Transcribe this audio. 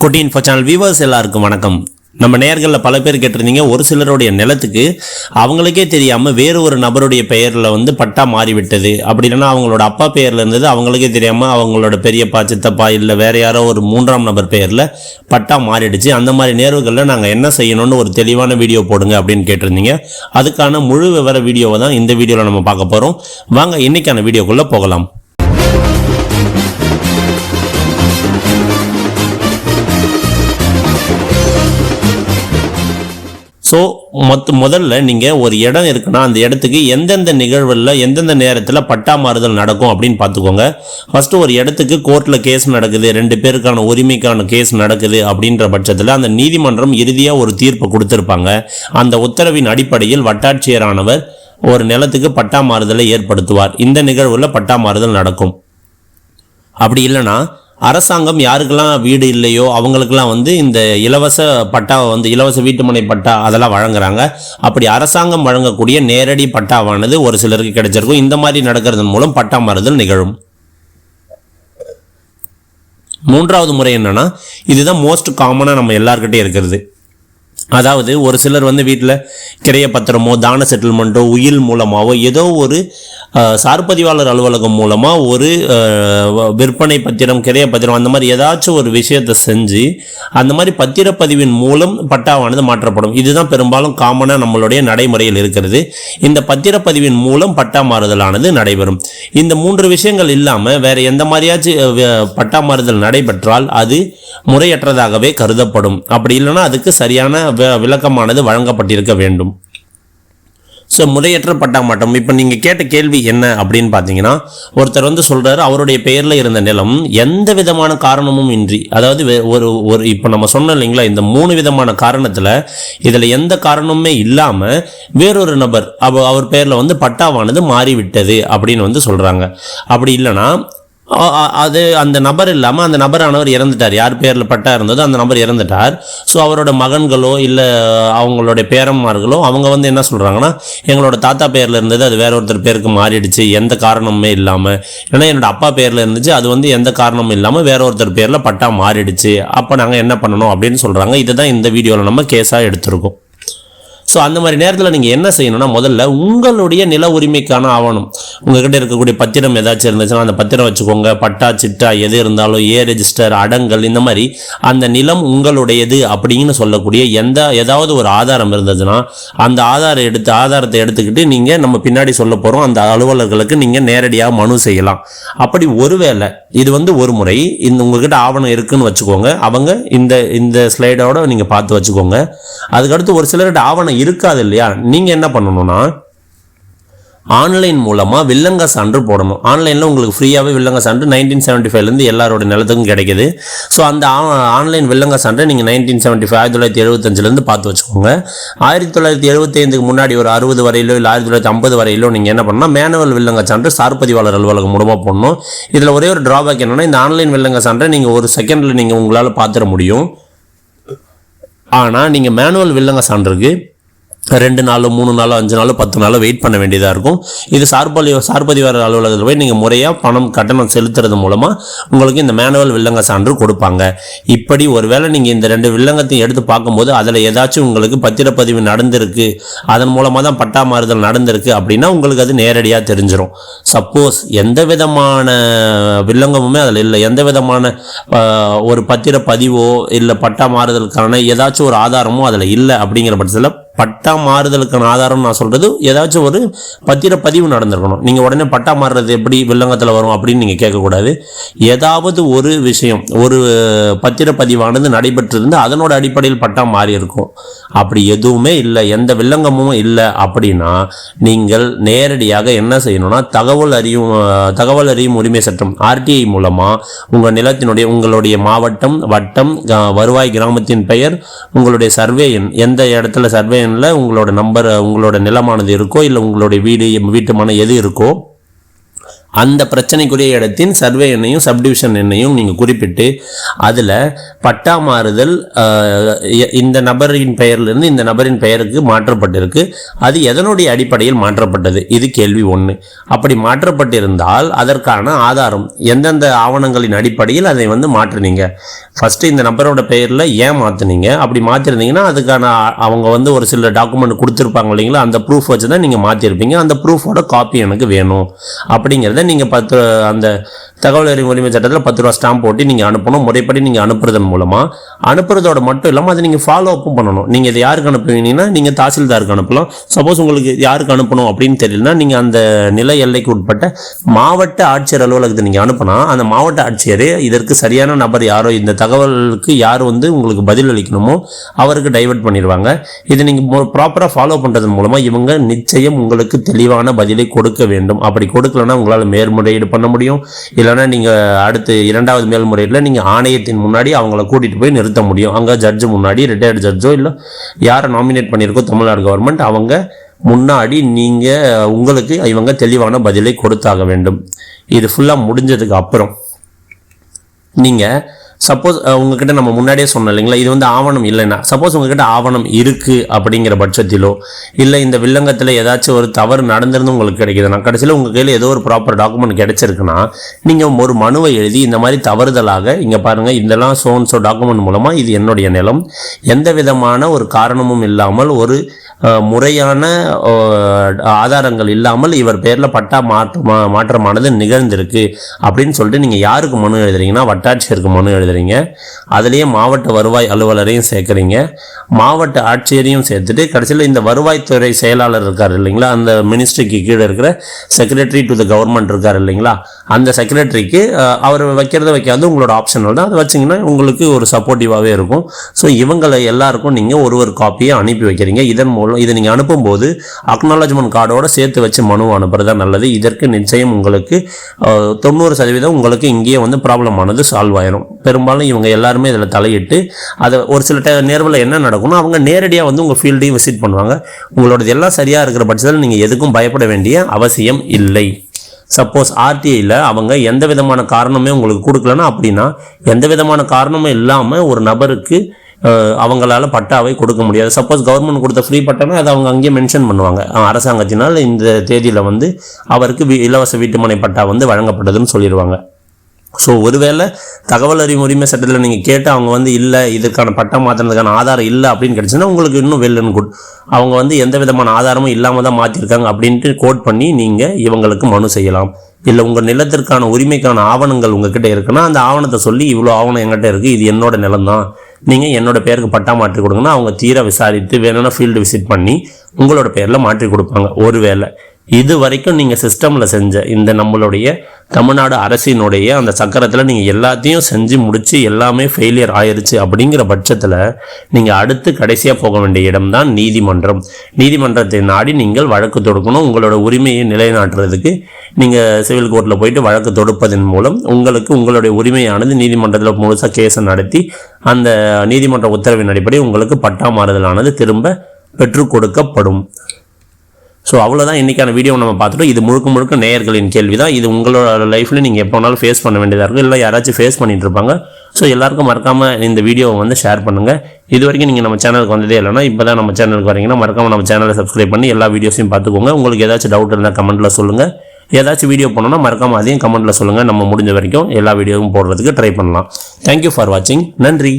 குட்டி info channel viewers எல்லாருக்கும் வணக்கம். நம்ம நேர்களில் பல பேர் கேட்டிருந்தீங்க ஒரு சிலருடைய நிலத்துக்கு அவங்களுக்கே தெரியாமல் வேறு ஒரு நபருடைய பெயரில் வந்து பட்டா மாறிவிட்டது. அப்படி இல்லைன்னா அவங்களோட அப்பா பெயரில் இருந்தது அவங்களுக்கே தெரியாமல் அவங்களோட பெரியப்பா சித்தப்பா இல்லை வேறு யாரோ ஒரு மூன்றாம் நபர் பெயரில் பட்டா மாறிடுச்சு. அந்த மாதிரி நேர்வுகளில் நாங்கள் என்ன செய்யணும்னு ஒரு தெளிவான வீடியோ போடுங்க அப்படின்னு கேட்டிருந்தீங்க. அதுக்கான முழு விவர வீடியோவை தான் இந்த வீடியோவில் நம்ம பார்க்க போகிறோம் வாங்க இன்னைக்கான வீடியோக்குள்ளே போகலாம். ஸோ மொத்த முதல்ல நீங்கள் ஒரு இடம் இருக்குன்னா அந்த இடத்துக்கு எந்தெந்த நிகழ்வுகளில் எந்தெந்த நேரத்தில் பட்டா மாறுதல் நடக்கும் அப்படின்னு பார்த்துக்கோங்க. ஃபஸ்ட்டு ஒரு இடத்துக்கு கோர்ட்டில் கேஸ் நடக்குது ரெண்டு பேருக்கான உரிமைக்கான கேஸ் நடக்குது அப்படின்ற பட்சத்தில் அந்த நீதிமன்றம் இறுதியாக ஒரு தீர்ப்பை கொடுத்துருப்பாங்க. அந்த உத்தரவின் அடிப்படையில் வட்டாட்சியரானவர் ஒரு நிலத்துக்கு பட்டா மாறுதலை ஏற்படுத்துவார். இந்த நிகழ்வில் பட்டா மாறுதல் நடக்கும். அப்படி இல்லைன்னா அரசாங்கம் யாருக்கெல்லாம் வீடு இல்லையோ அவங்களுக்கெல்லாம் வந்து இந்த இலவச பட்டாவை வந்து இலவச வீட்டுமனை பட்டா அதெல்லாம் வழங்குறாங்க. அப்படி அரசாங்கம் வழங்கக்கூடிய நேரடி பட்டாவானது ஒரு சிலருக்கு கிடைச்சிருக்கும். இந்த மாதிரி நடக்கிறதன் மூலம் பட்டா மாறுதல் நிகழும். மூன்றாவது முறை என்னன்னா இதுதான் மோஸ்ட் காமனாக நம்ம எல்லார்கிட்டயும் இருக்கிறது. அதாவது ஒரு சிலர் வந்து வீட்டில் கிரைய பத்திரமோ தான செட்டில்மெண்ட்டோ உயில் மூலமாகவோ ஏதோ ஒரு சார்பதிவாளர் அலுவலகம் மூலமாக ஒரு வ- விற்பனை பத்திரம் கிரைய பத்திரம் அந்த மாதிரி ஏதாச்சும் ஒரு விஷயத்தை செஞ்சு அந்த மாதிரி பத்திரப்பதிவின் மூலம் பட்டாவானது மாற்றப்படும். இதுதான் பெரும்பாலும் காமனாக நம்மளுடைய நடைமுறையில் இருக்கிறது. இந்த பத்திரப்பதிவின் மூலம் பட்டா மாறுதலானது நடைபெறும். இந்த மூன்று விஷயங்கள் இல்லாமல் வேறு எந்த மாதிரியாச்சும் பட்டா மாறுதல் நடைபெற்றால் அது முறையற்றதாகவே கருதப்படும். அப்படி இல்லைன்னா அதுக்கு சரியான விளக்கமானது வழங்கப்பட்டிருக்க வேண்டும். ஸோ முறையற்ற பட்டா இப்போ நீங்கள் கேட்ட கேள்வி என்ன அப்படின்னு பார்த்தீங்கன்னா ஒருத்தர் வந்து சொல்கிறாரு அவருடைய பெயரில் இருந்த நிலம் எந்த விதமான காரணமும் இன்றி அதாவது ஒரு ஒரு இப்போ நம்ம சொன்னோம் இல்லைங்களா இந்த மூணு விதமான காரணத்தில் இதில் எந்த காரணமுமே இல்லாமல் வேறொரு நபர் அவ அவர் பெயரில் வந்து பட்டாவானது மாறிவிட்டது அப்படின்னு வந்து சொல்கிறாங்க அப்படி இல்லைன்னா அது அந்த நபர் இல்லாமல் அந்த நபரானவர் இறந்துட்டார். யார் பேரில் பட்டா இருந்ததோ அந்த நபர் இறந்துட்டார். ஸோ அவரோட மகன்களோ இல்லை அவங்களுடைய பேரன்மார்களோ அவங்க வந்து என்ன சொல்கிறாங்கன்னா எங்களோட தாத்தா பேரில் இருந்தது அது வேற ஒருத்தர் பேருக்கு மாறிடுச்சு எந்த காரணமுமே இல்லாமல் ஏன்னா என்னோட அப்பா பேரில் இருந்துச்சு அது வந்து எந்த காரணமும் இல்லாமல் வேற ஒருத்தர் பேரில் பட்டா மாறிடுச்சு. அப்போ நாங்கள் என்ன பண்ணணும் அப்படின்னு சொல்கிறாங்க இதுதான் இந்த வீடியோவில் நம்ம கேஸாக எடுத்திருக்கோம். ஸோ அந்த மாதிரி நேரத்தில் நீங்கள் என்ன செய்யணும்னா முதல்ல உங்களுடைய நில உரிமைக்கான ஆவணம். உங்ககிட்ட இருக்கக்கூடிய பத்திரம் ஏதாச்சும் இருந்துச்சுன்னா அந்த பத்திரம் வச்சுக்கோங்க. பட்டா சிட்டா எது இருந்தாலும் ஏ ரெஜிஸ்டர் அடங்கல் இந்த மாதிரி அந்த நிலம் உங்களுடையது அப்படின்னு சொல்லக்கூடிய எந்த ஏதாவது ஒரு ஆதாரம் இருந்ததுன்னா அந்த ஆதாரம் எடுத்து ஆதாரத்தை எடுத்துக்கிட்டு நீங்கள் நம்ம பின்னாடி சொல்ல போகிறோம் அந்த அலுவலர்களுக்கு நீங்கள் நேரடியாக மனு செய்யலாம். அப்படி ஒருவேளை இது வந்து ஒரு முறை இந்த உங்ககிட்ட ஆவணம் இருக்குன்னு வச்சுக்கோங்க. அவங்க இந்த இந்த ஸ்லைடோட நீங்கள் பார்த்து வச்சுக்கோங்க. அதுக்கடுத்து ஒரு சிலர்கிட்ட ஆவணம் இருக்காது இல்லையா நீங்கள் என்ன பண்ணணும்னா ஆன்லைன் மூலமாக வில்லங்க சான்று போடணும். ஆன்லைனில் உங்களுக்கு ஃப்ரீயாகவே வில்லங்க சான்று நைன்டீன் செவன்ட்டி ஃபைவ்லேருந்து எல்லாரோட நிலத்துக்கும் கிடைக்குது. ஸோ அந்த ஆ- ஆன்லைன் வில்லங்க சான்றை நீங்கள் நைன்டீன் செவன்ட்டி ஃபைவ் ஆயிரத்தி தொள்ளாயிரத்தி எழுபத்தஞ்சிலேருந்து பார்த்து வச்சுக்கோங்க. ஆயிரத்தி தொள்ளாயிரத்தி எழுபத்தைந்துக்கு முன்னாடி ஒரு அறுபது வரையிலோ இல்லை ஆயிரத்தி தொள்ளாயிரத்தி ஐம்பது வரையிலோ நீங்கள் என்ன பண்ணால் மேனுவல் வில்லங்க சான்று சார்பதிவாளர் அலுவலகம் மூலமாக போடணும். இதில் ஒரே ஒரு ட்ராபேக் என்னன்னா இந்த ஆன்லைன் வில்லங்க சான்றை நீங்கள் ஒரு செகண்டில் நீங்கள் உங்களால் பார்த்துட முடியும். ஆனால் நீங்கள் மேனுவல் வில்லங்க சான்றுக்கு ரெண்டு நாளோ மூணு நாளோ அஞ்சு நாளோ பத்து நாளோ வெயிட் பண்ண வேண்டியதாக இருக்கும். இது சார்பதி சார்பதிவார அலுவலகத்தில் போய் நீங்கள் முறையாக பணம் கட்டணம் செலுத்துறது மூலமாக உங்களுக்கு இந்த மேனுவல் வில்லங்க சான்று கொடுப்பாங்க. இப்படி ஒருவேளை நீங்கள் இந்த ரெண்டு வில்லங்கத்தையும் எடுத்து பார்க்கும்போது அதில் ஏதாச்சும் உங்களுக்கு பத்திரப்பதிவு நடந்திருக்கு. அதன் மூலமாக தான் பட்டா மாறுதல் நடந்திருக்கு அப்படின்னா உங்களுக்கு அது நேரடியாக தெரிஞ்சிடும் சப்போஸ் எந்த விதமான வில்லங்கமுமே அதில் இல்லை. எந்த விதமான ஒரு பத்திரப்பதிவோ இல்லை பட்டா மாறுதலுக்கான ஏதாச்சும் ஒரு ஆதாரமோ அதில் இல்லை அப்படிங்கிற பட்சத்தில் பட்டா மாறுதலுக்கான ஆதாரம் நான் சொல்கிறது ஏதாச்சும் ஒரு பத்திரப்பதிவு நடந்திருக்கணும். நீங்கள் உடனே பட்டா மாறுறது எப்படி வில்லங்கத்தில் வரும் அப்படின்னு நீங்கள் கேட்கக்கூடாது. ஏதாவது ஒரு விஷயம் ஒரு பத்திரப்பதிவானது நடைபெற்றிருந்து அதனோட அடிப்படையில் பட்டா மாறி இருக்கும். அப்படி எதுவுமே இல்லை எந்த வில்லங்கமும் இல்லை அப்படின்னா நீங்கள் நேரடியாக என்ன செய்யணும்னா தகவல் அறியும் தகவல் அறியும் உரிமை சட்டம் ஆர்டிஐ மூலமாக உங்கள் நிலத்தினுடைய உங்களுடைய மாவட்டம் வட்டம் வருவாய் கிராமத்தின் பெயர் உங்களுடைய சர்வே எண் எந்த இடத்துல சர்வே எண்ணில் உங்களோட நம்பர் உங்களோட நிலமானது இருக்கோ இல்லை உங்களுடைய வீடு வீட்டு மனை எது இருக்கோ அந்த பிரச்சனைக்குரிய இடத்தின் சர்வே எண்ணையும் சப்டிவிஷன் எண்ணையும் நீங்கள் குறிப்பிட்டு அதில் பட்டா மாறுதல் இந்த நபரின் பெயர்லேருந்து இந்த நபரின் பெயருக்கு மாற்றப்பட்டிருக்கு. அது எதனுடைய அடிப்படையில் மாற்றப்பட்டது? இது கேள்வி ஒன்று அப்படி மாற்றப்பட்டிருந்தால் அதற்கான ஆதாரம் எந்தெந்த ஆவணங்களின் அடிப்படையில் அதை வந்து மாற்றுனீங்க? ஃபஸ்ட்டு இந்த நபரோட பெயரில் ஏன் மாற்றுனீங்க அப்படி மாற்றிருந்தீங்கன்னா அதுக்கான அவங்க வந்து ஒரு சில டாக்குமெண்ட் கொடுத்துருப்பாங்க இல்லைங்களா? அந்த ப்ரூஃப் வச்சு தான் நீங்கள் மாற்றிருப்பீங்க அந்த ப்ரூஃபோட காப்பி எனக்கு வேணும். அப்படிங்கிறத நீங்கள் பத்து அந்த தகவல் அறிவு உரிமை சட்டத்தில் பத்து ரூபா ஸ்டாம்ப் போட்டு நீங்கள் அனுப்பணும். முறைப்படி நீங்கள் அனுப்புறதன் மூலமாக அனுப்புறதோட மட்டும் இல்லாமல் அதை நீங்கள் ஃபாலோ அப்பும் பண்ணணும். நீங்கள் இதை யாருக்கு அனுப்புவீங்கன்னா நீங்கள் தாசில்தாருக்கு அனுப்பலாம். சப்போஸ் உங்களுக்கு யாருக்கு அனுப்பணும் அப்படின்னு தெரியலனா நீங்கள் அந்த நில எல்லைக்கு உட்பட்ட மாவட்ட ஆட்சியர் அலுவலகத்தை நீங்கள் அனுப்பினா அந்த மாவட்ட ஆட்சியர் இதற்கு சரியான நபர் யாரோ இந்த தகவலுக்கு யார் வந்து உங்களுக்கு பதில் அளிக்கணுமோ அவருக்கு டைவர்ட் பண்ணிடுவாங்க. இதை நீங்கள் ப்ராப்பராக ஃபாலோ பண்ணுறதன் மூலமாக இவங்க நிச்சயம் உங்களுக்கு தெளிவான பதிலை கொடுக்க வேண்டும். அப்படி கொடுக்கலன்னா உங்களால் மேல்முறையீடு பண்ண முடியும். இல்லைன்னா நீங்கள் அடுத்து இரண்டாவது மேல்முறையில் நீங்கள் ஆணையத்தின் முன்னாடி அவங்கள கூட்டிகிட்டு போய் நிறுத்த முடியும். அங்கே ஜட்ஜு முன்னாடி ரிட்டையர்டு ஜட்ஜோ இல்லை யாரை நாமினேட் பண்ணியிருக்கோ தமிழ்நாடு கவர்மெண்ட் அவங்க முன்னாடி நீங்கள் உங்களுக்கு இவங்க தெளிவான பதிலை கொடுத்தாக வேண்டும். இது ஃபுல்லாக முடிஞ்சதுக்கு அப்புறம் நீங்கள் சப்போஸ் உங்ககிட்ட நம்ம முன்னாடியே சொன்னோம் இல்லைங்களா? இது வந்து ஆவணம் இல்லைன்னா சப்போஸ் உங்ககிட்ட ஆவணம் இருக்குது அப்படிங்கிற பட்சத்திலோ இல்லை இந்த வில்லங்கத்தில் ஏதாச்சும் ஒரு தவறு நடந்திருந்து உங்களுக்கு கிடைக்குதுன்னா கடைசியில் உங்கள் கையில் ஏதோ ஒரு ப்ராப்பர் டாக்குமெண்ட் கிடைச்சிருக்குன்னா நீங்கள் ஒரு மனுவை எழுதி இந்த மாதிரி தவறுதலாக இங்கே பாருங்கள் இதெல்லாம் சோன் சோ டாக்குமெண்ட் மூலமாக இது என்னுடைய நிலம். எந்த விதமான ஒரு காரணமும் இல்லாமல் ஒரு முறையான ஆதாரங்கள் இல்லாமல் இவர் பேரில் பட்டா மாற்று மாற்றமானது நிகழ்ந்திருக்கு அப்படின்னு சொல்லிட்டு நீங்கள் யாருக்கு மனு எழுதுறீங்கன்னா வட்டாட்சியருக்கு மனு எழுதுறீங்க. அதுலேயே மாவட்ட வருவாய் அலுவலரையும் சேர்க்குறீங்க. மாவட்ட ஆட்சியரையும் சேர்த்துட்டு கடைசியில் இந்த வருவாய்த்துறை செயலாளர் இருக்கார் இல்லைங்களா? அந்த மினிஸ்ட்ரிக்கு கீழே இருக்கிற செக்ரட்டரி டு த கவர்மெண்ட் இருக்கார் இல்லைங்களா? அந்த செக்ரட்டரிக்கு அவர் வைக்கிறத வைக்காது உங்களோட ஆப்ஷனல் தான். அதை வச்சிங்கன்னா உங்களுக்கு ஒரு சப்போர்ட்டிவாகவே இருக்கும். ஸோ இவங்களை எல்லாருக்கும் நீங்கள் ஒரு ஒரு காப்பியை அனுப்பி வைக்கிறீங்க. இதன் மூலம் இதை நீங்கள் அனுப்பும்போது அக்னாலஜ்மெண்ட் கார்டோட சேர்த்து வச்சு மனு அனுப்புறது தான் நல்லது. இதற்கு நிச்சயம் உங்களுக்கு தொண்ணூறு சதவீதம் உங்களுக்கு இங்கேயே வந்து ப்ராப்ளம் ஆனது சால்வ் ஆயிரும். பெரும்பாலும் இவங்க எல்லாருமே இதில் தலையிட்டு அதை ஒரு சில ட நேர்வில் என்ன நடக்கும்னா அவங்க நேரடியாக வந்து உங்கள் ஃபீல்டையும் விசிட் பண்ணுவாங்க. உங்களோடது எல்லாம் சரியாக இருக்கிற பட்சத்தில் நீங்கள் எதுக்கும் பயப்பட வேண்டிய அவசியம் இல்லை. சப்போஸ் ஆர்டிஐயில் அவங்க எந்த விதமான காரணமே உங்களுக்கு கொடுக்கலன்னா அப்படின்னா எந்த விதமான காரணமும் இல்லாமல் ஒரு நபருக்கு அவங்களால பட்டாவை கொடுக்க முடியாது. சப்போஸ் கவர்மெண்ட் கொடுத்த ஃப்ரீ பட்டானா அதை அவங்க அங்கேயே மென்ஷன் பண்ணுவாங்க. அரசாங்கத்தினால் இந்த தேதியில் வந்து அவருக்கு வி- இலவச வீட்டுமனை பட்டா வந்து வழங்கப்பட்டதுன்னு சொல்லிடுவாங்க. ஸோ ஒருவேளை தகவல் அறிவு உரிமை சட்டத்தில் நீங்கள் கேட்டு அவங்க வந்து இல்லை இதுக்கான பட்டம் மாற்றினதுக்கான ஆதாரம் இல்லை அப்படின்னு கிடச்சுன்னா உங்களுக்கு இன்னும் வெல் அண்ட் குட். அவங்க வந்து எந்த விதமான ஆதாரமும் இல்லாமல் தான் மாற்றிருக்காங்க அப்படின்ட்டு கோட் பண்ணி நீங்கள் இவங்களுக்கு மனு செய்யலாம். இல்லை உங்கள் நிலத்திற்கான உரிமைக்கான ஆவணங்கள் உங்ககிட்ட இருக்குன்னா அந்த ஆவணத்தை சொல்லி இவ்வளோ ஆவணம் எங்கிட்ட இருக்குது இது என்னோட நிலம் தான். நீங்கள் என்னோட பேருக்கு பட்டா மாற்றி கொடுங்கன்னா அவங்க தீர விசாரித்து வேணும்னா ஃபீல்டு விசிட் பண்ணி உங்களோட பேரில் மாற்றி கொடுப்பாங்க. ஒருவேளை இது வரைக்கும் நீங்கள் சிஸ்டமில் செஞ்ச இந்த நம்மளுடைய தமிழ்நாடு அரசினுடைய அந்த சக்கரத்தில் நீங்கள் எல்லாத்தையும் செஞ்சு முடித்து எல்லாமே ஃபெயிலியர் ஆயிடுச்சு அப்படிங்கிற பட்சத்தில் நீங்கள் அடுத்து கடைசியாக போக வேண்டிய இடம்தான் நீதிமன்றம். நீதிமன்றத்தை நாடி நீங்கள் வழக்கு தொடுக்கணும். உங்களோட உரிமையை நிலைநாட்டுறதுக்கு நீங்கள் சிவில் கோர்ட்டில் போயிட்டு வழக்கு தொடுப்பதன் மூலம் உங்களுக்கு உங்களுடைய உரிமையானது நீதிமன்றத்தில் முழுசாக கேஸை நடத்தி அந்த நீதிமன்ற உத்தரவின் அடிப்படை உங்களுக்கு பட்டா மாறுதலானது திரும்ப பெற்றுக் கொடுக்கப்படும். ஸோ அவ்வளோதான் இன்றைக்கான வீடியோ நம்ம பார்த்துட்டோம். இது முழுக்க முழுக்க நேயர்களின் கேள்வி தான் இது உங்களோட லைஃப்பில் நீங்கள் எப்போ வேணாலும் ஃபேஸ் பண்ண வேண்டியதாக இருக்கும். இல்லை யாராச்சும் ஃபேஸ் பண்ணிட்டு இருப்பாங்க. ஸோ எல்லாருக்கும் மறக்காமல் இந்த வீடியோவை வந்து ஷேர் பண்ணுங்கள் இது வரைக்கும் நீங்கள் நம்ம சேனலுக்கு வந்ததே இல்லைன்னா இப்போ தான் நம்ம சேனலுக்கு வரீங்கன்னா மறக்காமல் நம்ம சேனலை சப்ஸ்கிரைப் பண்ணி எல்லா வீடியோஸையும் பார்த்துக்கோங்க. உங்களுக்கு ஏதாச்சும் டவுட் இருந்தால் கமெண்ட்டில் சொல்லுங்கள் ஏதாச்சும் வீடியோ பண்ணணும்னா மறக்காமல் அதையும் கமெண்ட்டில் சொல்லுங்கள் நம்ம முடிஞ்ச வரைக்கும் எல்லா வீடியோவும் போடுறதுக்கு ட்ரை பண்ணலாம். தேங்க்யூ ஃபார் வாட்சிங் நன்றி.